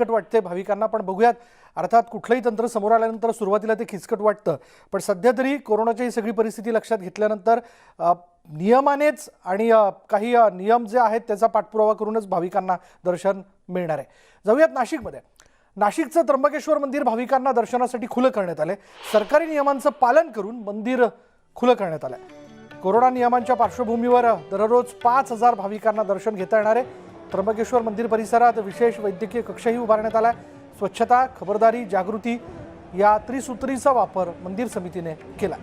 खिचकट वाटते भाविकांना पण बघूयात. अर्थात कुठलंही तंत्र समोर आल्यानंतर सुरुवातीला ते खिचकट वाटतं. पण सध्या तरी कोरोनाची ही सगळी परिस्थिती लक्षात घेतल्यानंतर नियमानेच आणि काही नियम जे आहेत त्याचा पाठपुरावा करूनच भाविकांना दर्शन मिळणार आहे. जाऊयात नाशिकमध्ये. नाशिकचं त्र्यंबकेश्वर मंदिर भाविकांना दर्शनासाठी खुलं करण्यात आले सरकारी नियमांचं पालन करून मंदिर खुलं करण्यात आलंय. कोरोना नियमांच्या पार्श्वभूमीवर दररोज पाच हजार भाविकांना दर्शन घेता येणार आहे. त्र्यंबकेश्वर मंदिर परिसरात विशेष वैद्यकीय कक्षही उभारण्यात आलाय. स्वच्छता खबरदारी जागृती या त्रिसूत्रीचा वापर मंदिर समितीने केला.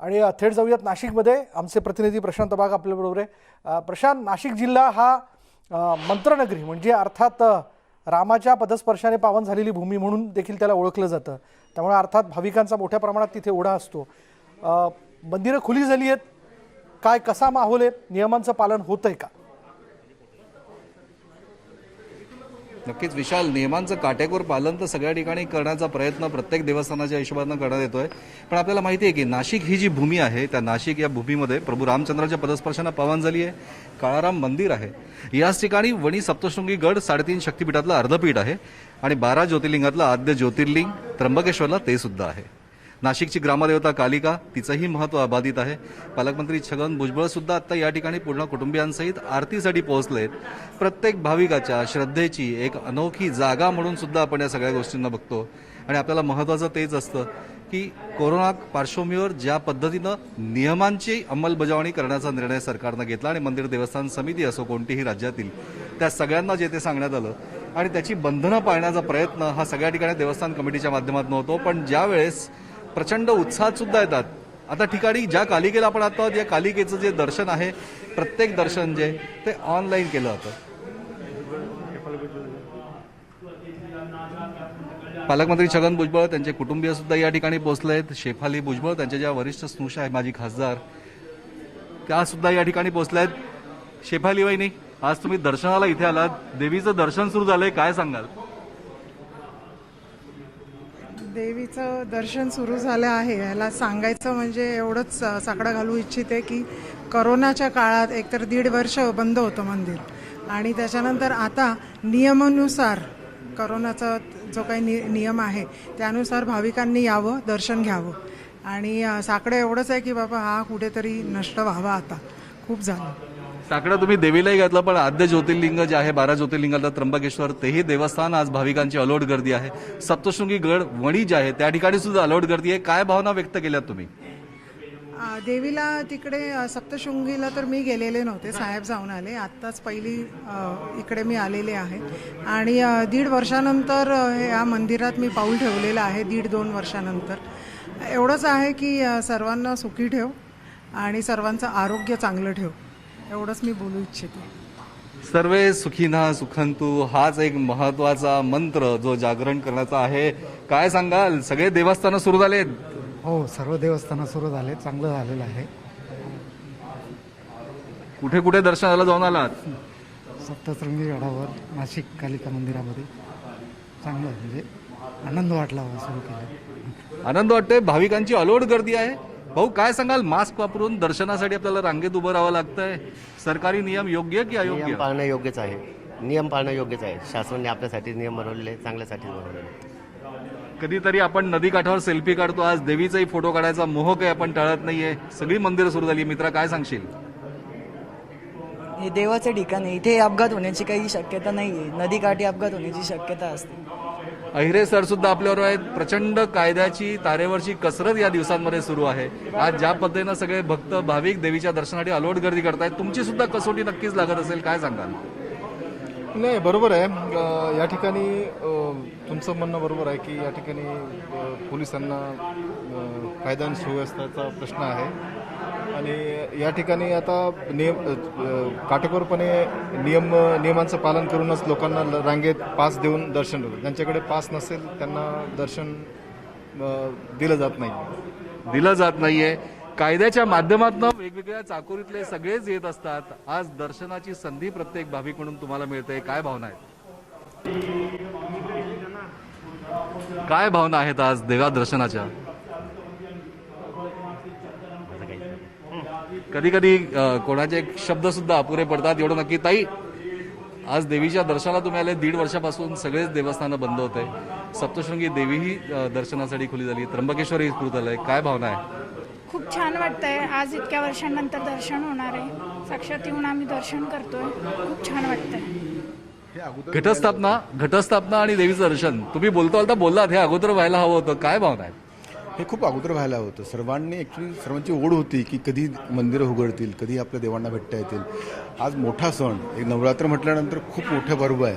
आणि थेट जाऊयात नाशिकमध्ये. आमचे प्रतिनिधी प्रशांत बाग आपल्याबरोबर आहे. प्रशांत नाशिक जिल्हा हा मंत्रनगरी म्हणजे अर्थात रामाच्या पदस्पर्शाने पावन झालेली भूमी म्हणून देखील त्याला ओळखलं जातं. त्यामुळे अर्थात भाविकांचा मोठ्या प्रमाणात तिथे ओढा असतो. मंदिरं खुली झाली आहेत. काय कसा माहोल आहे? नियमांचं पालन होतंय का? नक्कीच विशाल नियमांचं काटेकोर पालन तर सगळ्या ठिकाणी करण्याचा प्रयत्न प्रत्येक देवस्थानाच्या हिशोबानं करण्यात येतोय. पण आपल्याला माहिती आहे की नाशिक ही जी भूमी आहे त्या नाशिक या भूमीमध्ये प्रभू रामचंद्राच्या पदस्पर्शानं पावन झाली आहे. काळाराम मंदिर आहे. याच ठिकाणी वणी सप्तशृंगी गड साडेतीन शक्तिपीठातलं अर्धपीठ आहे आणि बारा ज्योतिर्लिंगातलं आद्य ज्योतिर्लिंग त्र्यंबकेश्वरला ते सुद्धा आहे. नाशिकची ग्रामदेवता कालिका तिचंही महत्त्व अबाधित आहे. पालकमंत्री छगन भुजबळ सुद्धा आता या ठिकाणी पूर्ण कुटुंबियांसहित आरतीसाठी पोहोचलेत. प्रत्येक भाविकाच्या श्रद्धेची एक अनोखी जागा म्हणून सुद्धा आपण या सगळ्या गोष्टींना बघतो. आणि आपल्याला महत्वाचं तेच असतं की कोरोना पार्श्वभूमीवर ज्या पद्धतीनं नियमांची अंमलबजावणी करण्याचा निर्णय सरकारनं घेतला आणि मंदिर देवस्थान समिती असो कोणतीही राज्यातील त्या सगळ्यांना जे ते सांगण्यात आलं आणि त्याची बंधनं पाळण्याचा प्रयत्न हा सगळ्या ठिकाणी देवस्थान कमिटीच्या माध्यमातून होतो. पण ज्या वेळेस प्रचंड उत्साहात सुद्धा येतात. आता ठिकाणी ज्या कालिकेला आपण आता या कालिकेचं जे दर्शन आहे प्रत्येक दर्शन जे ते ऑनलाईन केलं जातं. पालकमंत्री छगन भुजबळ त्यांचे कुटुंबीय सुद्धा या ठिकाणी पोहोचले आहेत शेफाली भुजबळ त्यांच्या ज्या वरिष्ठ स्नुषा आहे माजी खासदार त्या सुद्धा या ठिकाणी पोहोचल्या आहेत शेफाली वहिनी आज तुम्ही दर्शनाला इथे आलात. देवीचं दर्शन सुरू झालंय काय सांगाल? देवीचं दर्शन सुरू झालं आहे. ह्याला सांगायचं म्हणजे एवढंच अ, साकडं घालू इच्छिते की करोनाच्या काळात एकतर दीड वर्ष बंद होतं मंदिर. आणि त्याच्यानंतर आता नियमानुसार करोनाचा जो काही नि नियम आहे त्यानुसार भाविकांनी यावं दर्शन घ्यावं. आणि साकडं एवढंच आहे की बाबा हा कुठेतरी नष्ट व्हावा आता. खूप झालं. साकडं तुम्ही देवीलाही घातलं पण आद्य ज्योतिर्लिंग जे आहे बारा ज्योतिर्लिंगातलं त्र्यंबकेश्वर तेही देवस्थान आज भाविकांची अलोट गर्दी आहे. सप्तशृंगी गड वणी जे आहे त्या ठिकाणी सुद्धा अलोट गर्दी आहे. काय भावना व्यक्त केल्यात तुम्ही? देवीला तिकडे सप्तशृंगीला तर मी गेलेले नव्हते साहेब जाऊन आले. आत्ताच पहिली इकडे मी आलेले आहे. आणि दीड वर्षानंतर या मंदिरात मी पाऊल ठेवलेलं आहे दीड दोन वर्षानंतर. एवढंच आहे की सर्वांना सुखी ठेव आणि सर्वांचं आरोग्य चांगलं ठेव. एवढंच मी बोलू इच्छिते. सर्वे सुखीना सुखंतू हाच एक महत्त्वाचा मंत्र जो जागरण करण्याचा आहे. काय सांगाल? सगळे देवस्थानं सुरू झालेत. हो सर्व देवस्थानं सुरू झाले चांगलं झालेलं आहे. कुठे कुठे दर्शनाला जाऊन आलात? सप्तशृंगी गडावर नाशिक कालिका मंदिरामध्ये. चांगलं म्हणजे आनंद वाटला हो सुरू केलं. आनंद वाटतोय? भाविकांची अलोट गर्दी आहे? भाऊ काय सांगाल? मास्क वापरून दर्शनासाठी आपल्याला रांगेत उभं राहावं लागतंय. सरकारी नियम योग्य की नियम अयोग्य पाळणं योग्यच आहे. नियम पाळणं योग्यच आहे. शासनाने आपल्यासाठी नियम बनवलेले आहेत, चांगल्यासाठी बनवलेले. आहेत. कधीतरी आपण नदी काठावर सेल्फी काढतो. आज देवीचाही फोटो काढायचा मोह काही आपण टाळत नाहीये. सगळी मंदिरं सुरू झाली. मित्रा काय सांगशील? हे देवाचं ठिकाण आहे. इथे अपघात होण्याची काही शक्यता नाही आहे नदीकाठी अपघात होण्याची शक्यता असते. अहिरे सर सुद्धा आपल्यावर आहेत. प्रचंड कायद्याची तारेवरची कसरत या दिवसांमध्ये सुरू आहे. आज ज्या पद्धतीनं सगळे भक्त भाविक देवीच्या दर्शनासाठी अलोट गर्दी करतायत तुमची सुद्धा कसोटी नक्कीच लागत असेल काय सांगाल? नाही बरोबर आहे. या ठिकाणी तुमचं म्हणणं बरोबर आहे की या ठिकाणी पोलिसांना कायदा आणि सुव्यवस्थेचा प्रश्न आहे. आणि या ठिकाणी आता नियम काटेकोरपणे नियम नियमांचं पालन करूनच लोकांना रांगेत पास देऊन दर्शन होतं. ज्यांच्याकडे पास नसेल त्यांना दर्शन दिलं जात नाही दिलं जात नाही आहे कायद्याच्या माध्यमातून वेगवेगळ्या चाकोरीतले सगळेच येत असतात. आज दर्शनाची संधी प्रत्येक भाविक म्हणून तुम्हाला मिळते. काय भावना आहेत? काय भावना आहेत आज देवा दर्शनाच्या? कधी कधी कोणाचे एक शब्द सुद्धा अपुरे पडतात एवढं नक्की ताई. आज देवीच्या दर्शनाला तुम्ही आले दीड वर्षापासून सगळेच देवस्थानं बंद होते. सप्तशृंगी देवीही दर्शनासाठी खुली झाली. त्र्यंबकेश्वरही सुरू झालंय. काय भावना आहे खूप छान वाटतंय. आज इतक्या वर्षांनंतर दर्शन होणार आहे. साक्षात येऊन आम्ही दर्शन करतोय. खूप छान वाटतंय. घटस्थापना घटस्थापना आणि देवीचं दर्शन. तुम्ही बोलता बोलता बोललात. हे अगोदर व्हायला हवं होतं. काय भावना आहे हे खूप अगोदर व्हायला होतं. सर्वांनी ॲक्च्युली सर्वांची ओढ होती की कधी मंदिरं उघडतील कधी आपल्या देवांना भेटता येतील. आज मोठा सण. एक नवरात्र म्हटल्यानंतर खूप मोठं पर्व आहे.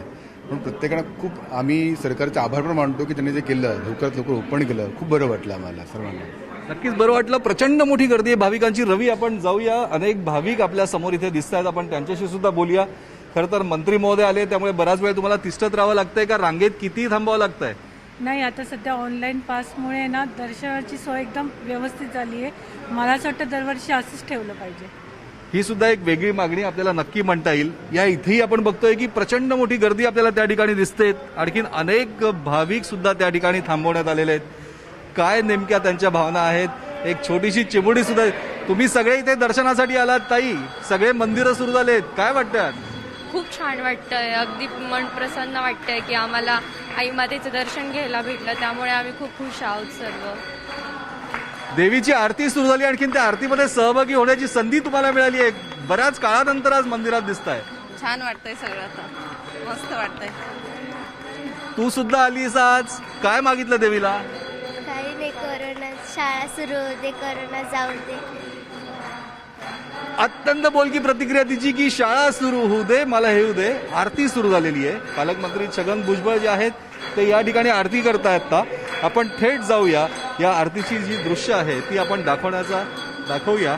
पण प्रत्येकानं खूप आम्ही सरकारचे आभार पण मानतो की त्यांनी जे केलं लवकरात लवकर ओपन केलं. खूप बरं वाटलं आम्हाला सर्वांना. नक्कीच बरं वाटलं. प्रचंड मोठी गर्दी आहे. भाविकांची रवी आपण जाऊया. अनेक भाविक आपल्यासमोर इथे दिसत आहेत. आपण त्यांच्याशी सुद्धा बोलूया. खरं तर मंत्री महोदय आले त्यामुळे बराच वेळ तुम्हाला तिष्ठत राहावं लागतंय का? रांगेत किती थांबावं लागतंय? नाही आता सध्या ऑनलाईन पासमुळे ना दर्शनाची सोय एकदम व्यवस्थित झाली आहे. मला असं वाटतं दरवर्षी असंच ठेवलं पाहिजे. ही सुद्धा एक वेगळी मागणी आपल्याला नक्की म्हणता येईल. या इथेही आपण बघतोय की प्रचंड मोठी गर्दी आपल्याला त्या ठिकाणी दिसते आणखीन अनेक भाविक सुद्धा त्या ठिकाणी थांबवण्यात आलेले आहेत. काय नेमक्या त्यांच्या भावना आहेत? एक छोटीशी चिमुडी सुद्धा तुम्ही सगळे इथे दर्शनासाठी आलात ताई. सगळे मंदिरं सुरू झालेत. काय वाटतात खूप छान वाटतंय. अगदी मन प्रसन्न वाटतंय की आम्हाला आई मातेचं दर्शन घ्यायला भेटलं. त्यामुळे आम्ही खूप खुश आहोत सर्व. देवीची आरती सुरू झाली. आणखीन त्या आरतीमध्ये सहभागी होण्याची संधी तुम्हाला मिळाली आहे. बऱ्याच काळानंतर आज मंदिरात दिसत आहे छान वाटतंय सगळं आता. मस्त वाटतंय. तू सुद्धा आलीस आज. काय मागितलं देवीला? काही नाही करोना शाळा सुरू होते करोना जाऊ दे. अत्यंत बोलकी प्रतिक्रिया तिची की शाळा सुरू होऊ दे मला हे होऊ दे. आरती सुरू झालेली आहे. पालकमंत्री छगन भुजबळ जे आहेत ते या ठिकाणी आरती करतायत का आपण थेट जाऊया. या आरतीची जी दृश्य आहे ती आपण दाखवण्याचा दाखवूया.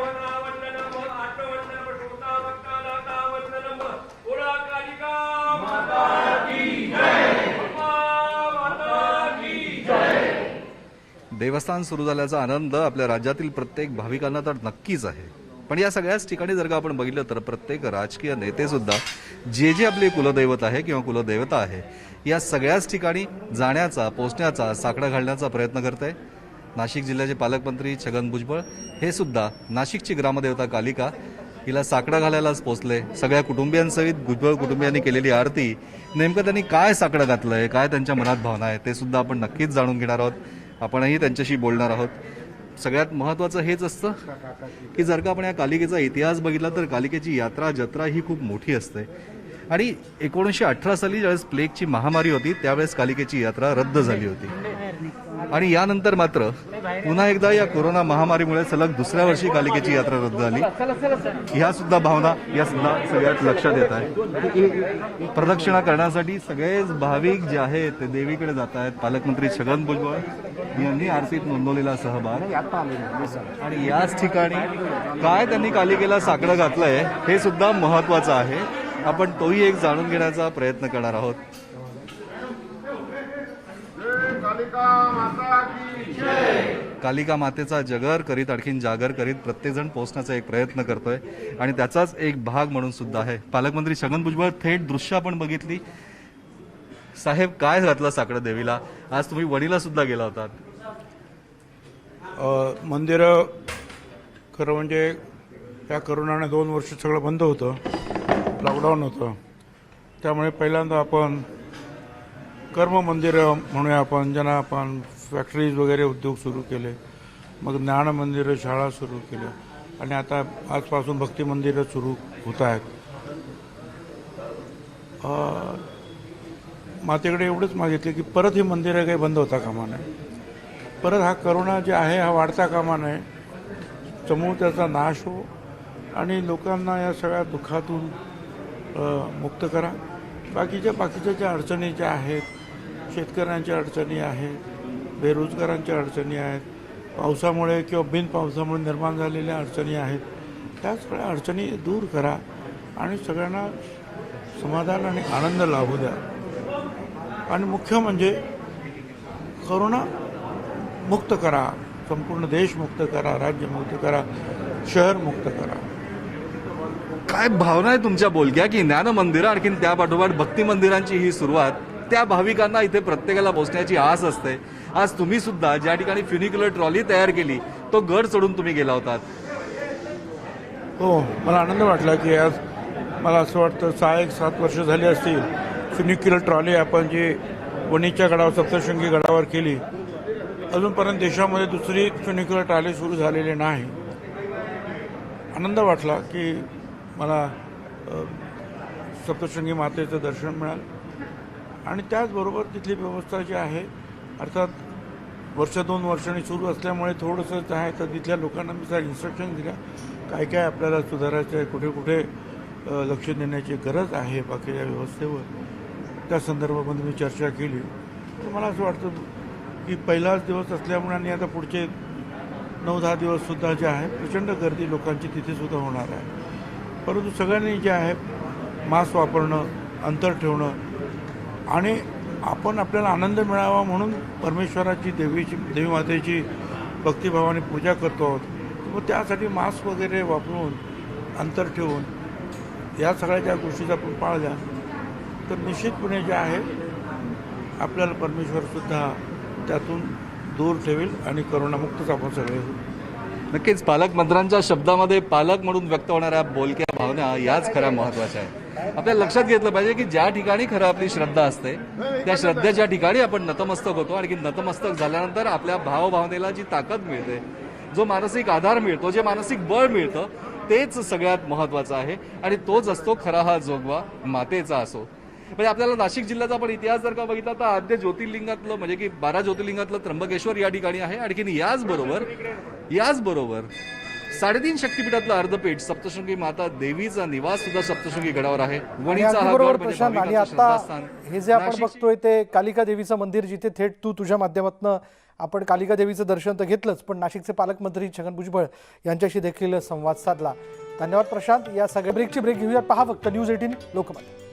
देवस्थान सुरू झाल्याचा आनंद आपल्या राज्यातील प्रत्येक भाविकांना तर नक्कीच आहे. पण या सगळ्याच ठिकाणी जर का आपण बघितलं तर प्रत्येक राजकीय नेते सुद्धा जे जे आपले कुलदैवत आहे किंवा कुलदेवता आहे या सगळ्याच ठिकाणी जाण्याचा पोचण्याचा साकडा घालण्याचा प्रयत्न करत आहे नाशिक जिल्ह्याचे पालकमंत्री छगन भुजबळ हे सुद्धा नाशिकची ग्रामदेवता कालिका हिला साकडा घालायलाच पोचले. सगळ्या कुटुंबियांसहित भुजबळ कुटुंबियांनी केलेली आरती नेमकं त्यांनी काय साकडं घातलंय काय त्यांच्या मनात भावना आहे ते सुद्धा आपण नक्कीच जाणून घेणार आहोत. आपणही त्यांच्याशी बोलणार आहोत. सगळ्यात महत्त्वाचं हेच असतं की जर का आपण या कालिकेचा इतिहास बघितला तर कालिकेची यात्रा जत्रा ही खूप मोठी असते. आणि एकोणीसशे अठरा साली ज्यावेळेस प्लेगची महामारी होती त्यावेळेस कालिकेची यात्रा रद्द झाली होती. आणि यानंतर मात्र पुन्हा एकदा या कोरोना महामारीमुळे सलग दुसऱ्या वर्षी कालिकेची यात्रा रद्द झाली. ह्या सुद्धा भावना या सुद्धा सगळ्यात लक्षात येत आहे. प्रदक्षिणा करण्यासाठी सगळेच भाविक जे आहेत ते देवीकडे जात आहेत. पालकमंत्री छगन भुजबळ यांनी आरतीत नोंदवलेला सहभाग. आणि याच ठिकाणी काय त्यांनी कालिकेला साकडं घातलंय हे सुद्धा महत्वाचं आहे. आपण तोही एक जाणून घेण्याचा प्रयत्न करणार आहोत. कालिका मातेचा जगर करीत आणखीन जागर करीत प्रत्येकजण पोहोचण्याचा एक प्रयत्न करतोय. आणि त्याचाच एक भाग म्हणून सुद्धा आहे. पालकमंत्री छगन भुजबळ थेट दृश्य आपण बघितली. साहेब काय घातलं साकडं देवीला? आज तुम्ही वडीला सुद्धा गेला होतात मंदिरं खरं म्हणजे या करोनाने दोन वर्ष सगळं बंद होतं. लॉकडाऊन होतं. त्यामुळे पहिल्यांदा आपण कर्म मंदिरं म्हणूया आपण ज्यांना आपण फॅक्टरीज वगैरे उद्योग सुरू केले मग ज्ञान मंदिरं शाळा सुरू केल्या. आणि आता आजपासून भक्ती मंदिरं सुरू होत आहेत. मातेकडे एवढंच मागितले की परत ही मंदिरं काही बंद होता कामा नये. परत हा करोना जे आहे हा वाढता कामा नये. समूह त्याचा नाश हो. आणि लोकांना या सगळ्या दुःखातून मुक्त करा. बाकीच्या बाकीच्या ज्या अडचणी ज्या आहेत शेतकऱ्यांच्या अडचणी आहेत बेरोजगारांच्या अडचणी आहेत पावसामुळे किंवा बिन पावसामुळे निर्माण झालेल्या अडचणी आहेत त्या सगळ्या अडचणी दूर करा आणि सगळ्यांना समाधान आणि आनंद लाभू द्या. आणि मुख्य म्हणजे करोना मुक्त करा संपूर्ण देश मुक्त करा राज्य मुक्त करा शहर मुक्त करा. काय भावना आहे तुमच्या बोलक्या की ज्ञान मंदिरं आणखीन त्या भक्ती मंदिरांची ही सुरुवात त्या भाविकांना इथे प्रत्येकाला पोहोचण्याची आस असते. आज तुम्ही सुद्धा ज्या ठिकाणी फ्युनिक्युलर ट्रॉली तयार केली तो गड चढून तुम्ही गेला होतात. हो मला आनंद वाटला की आज मला असं वाटतं सहा एक सात वर्ष झाली असतील फिनिक्युलर ट्रॉली आपण जी वणीच्या गडावर सप्तशृंगी गडावर केली अजूनपर्यंत देशामध्ये दुसरी फिनिक्युलर ट्रॉली सुरू झालेली नाही. आनंद वाटला की मला सप्तशृंगी मातेचं दर्शन मिळालं. आणि त्याचबरोबर तिथली व्यवस्था जी आहे अर्थात वर्ष दोन वर्षांनी सुरू असल्यामुळे थोडंसं आहे तर तिथल्या लोकांना मी त्या इन्स्ट्रक्शन दिल्या. काय काय आपल्याला सुधारायचं आहे कुठे कुठे लक्ष देण्याची गरज आहे बाकीच्या व्यवस्थेवर त्या संदर्भामध्ये मी चर्चा केली. तर मला असं वाटतं की पहिलाच दिवस असल्यामुळे आणि आता पुढचे नऊ दहा दिवससुद्धा जे आहे प्रचंड गर्दी लोकांची तिथेसुद्धा होणार आहे. परंतु सगळ्यांनी जे आहे मास्क वापरणं अंतर ठेवणं आणि आपण आपल्याला आनंद मिळावा म्हणून परमेश्वराची देवीची देवी मातेची भक्तिभावाने पूजा करतो आहोत. मग त्यासाठी मास्क वगैरे वापरून अंतर ठेवून या सगळ्या ज्या गोष्टीचा आपण पाळल्या तर निश्चितपणे जे आहे आपल्याला परमेश्वरसुद्धा त्यातून दूर ठेवेल आणि करोनामुक्तच आपण सगळे नक्कीच पालकमंत्र्यांच्या शब्दामध्ये पालक म्हणून व्यक्त होणाऱ्या बोलक्या भावना याच खऱ्या महत्त्वाच्या आहेत. आपल्याला लक्षात घेतलं पाहिजे की ज्या ठिकाणी खरं आपली श्रद्धा असते त्या श्रद्धेच्या ठिकाणी आपण नतमस्तक होतो आणि नतमस्तक झाल्यानंतर आपल्या भावभावनेला जी ताकद मिळते जो मानसिक आधार मिळतो जे मानसिक बळ मिळतं तेच सगळ्यात महत्वाचं आहे आणि तोच असतो खरा हा जोगवा मातेचा असो. म्हणजे आपल्याला नाशिक जिल्ह्याचा आपण इतिहास जर का बघितला तर आद्य ज्योतिर्लिंगातलं म्हणजे की बारा ज्योतिर्लिंगातलं त्र्यंबकेश्वर या ठिकाणी आहे. आणखीन याचबरोबर याचबरोबर साडेतीन शक्तीपीठातलं अर्धपीठ सप्तशृंगी माता देवीचा निवास सुद्धा सप्तशृंगी गडावर आहे. आणि हा म्हणजे आता. हे जे आपण बघतोय ते कालिका देवीचं मंदिर जिथे थेट तू तुझ्या माध्यमातून आपण कालिका देवीचं दर्शन तर घेतलंच पण नाशिकचे पालकमंत्री छगन भुजबळ यांच्याशी देखील संवाद साधला. धन्यवाद प्रशांत. या सगळ्या ब्रेकची ब्रेक घेऊया पहा फक्त न्यूज एटीन लोकमत